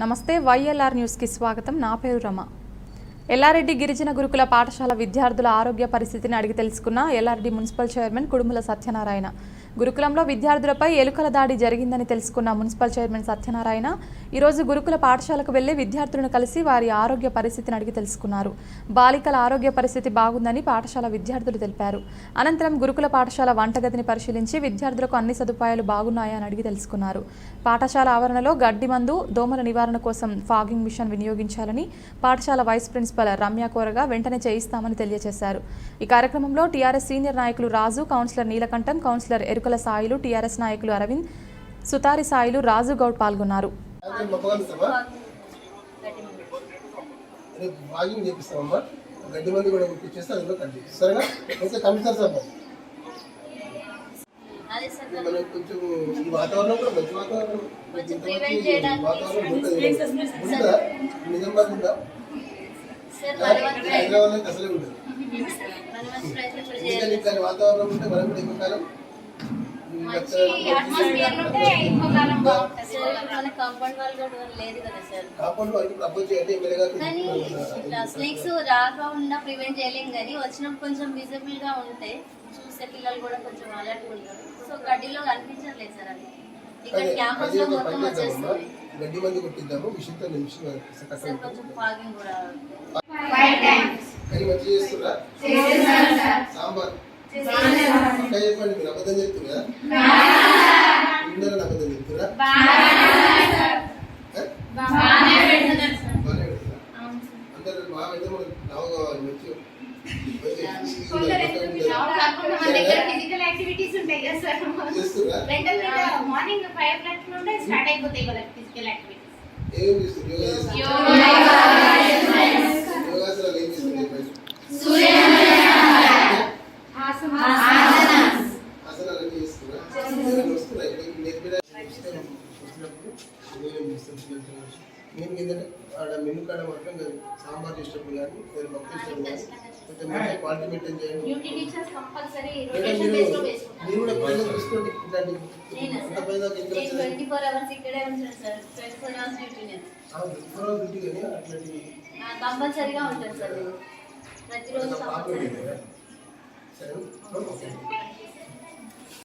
నమస్తే వైఎల్ఆర్ న్యూస్కి స్వాగతం. నా పేరు రమ. ఎల్లారెడ్డి గిరిజన గురుకుల పాఠశాల విద్యార్థుల ఆరోగ్య పరిస్థితిని అడిగి తెలుసుకున్న LRD municipal chairman Kudumula Satyanarayana. గురుకులంలో విద్యార్థులపై ఎలుకల దాడి జరిగిందని తెలుసుకున్న మున్సిపల్ చైర్మన్ సత్యనారాయణ ఈరోజు గురుకుల పాఠశాలకు వెళ్ళి విద్యార్థులను కలిసి వారి ఆరోగ్య పరిస్థితిని అడిగి తెలుసుకున్నారు. బాలికల ఆరోగ్య పరిస్థితి బాగుందని పాఠశాల విద్యార్థులు తెలిపారు. అనంతరం గురుకుల పాఠశాల వంటగదిని పరిశీలించి విద్యార్థులకు అన్ని సదుపాయాలు బాగున్నాయా అని అడిగి తెలుసుకున్నారు. పాఠశాల ఆవరణలో గడ్డి మందు దోమల నివారణ కోసం ఫాగింగ్ మిషన్ వినియోగించాలని పాఠశాల వైస్ ప్రిన్సిపల్ రమ్య కోరగా వెంటనే చేయిస్తామని తెలియజేశారు. ఈ కార్యక్రమంలో టీఆర్ఎస్ సీనియర్ నాయకులు Raju councillor Neelakantam councillor Erukala Sailu TRS నాయకులు అరవింద్ సుతారి సాయిలు రాజు గౌడ్ పాల్గొన్నారు. గడ్డి మంది కూడా కట్ సరేనా సార్ మనం కొంచెం ఈ వాతావరణం కూడా మంచి వాతావరణం వాతావరణం ఉంటుందా నిజామాబాద్ ఉందా హైదరాబాద్ అసలే ఉంటుంది వాతావరణం ఉంటే మనం కూడా ఎక్కువ కాలం. మంచి అట్మాస్ఫియర్ ఉంటే ఎక్కువ కాలం బాగుంటుంది. మన కాంపౌండ్ వాళ్ళు కూడా లేదు కదా సార్. కాంపౌండ్ చేయండి కానీ ఇట్లా స్నేక్స్ రాకుండా ప్రివెంట్ చేయలేం కానీ వచ్చినప్పుడు కొంచెం విజిబుల్గా ఉంటే చూసే పిల్లలు కూడా కొంచెం అలర్ట్ ఉంటారు. సో గడ్డిలో కనిపించట్లేదు సార్ అది. ఇక్కడ క్యాంపస్లో మొత్తం వచ్చేస్తుంది. గడ్డి మంది కొట్టిద్దాము మిషన్తో నిమిషం సార్ కొంచెం ఫాగింగ్ కూడా కానీ మంచి చేస్తున్నా సాంబార్. చెప్పండి మీరు అబద్ధం చెప్తున్నా అందరూ అబద్ధం చెప్తున్నా అందరూ కావాలి మంచి మన మార్నింగ్ ఫైవ్ నుండే స్టార్ట్ అయిపోతాయి ఫిజికల్ యాక్టివిటీస్ నేను ఏంటంటే ఆడ మెను కాడ మాత్రం కాదు సాంబార్ చేసేటప్పుడు కానీ నేను పప్పు చేసేటప్పుడు కానీ కొంచెం మంచిగా క్వాలిటీ మెయింటైన్ చేయండి. మీరు కూడా పైన చూసుకోండి ఇట్లాంటి అంత సార్? పైన? ట్వంటీ ఫోర్ అవర్స్ ఇక్కడే ఉంటాను sir. Twenty four hours duty ఇప్పుడు డ్యూటీ కానీ అట్లాంటి కంపల్సరీగా ఉంటాను సార్ ప్రతిరోజు సరే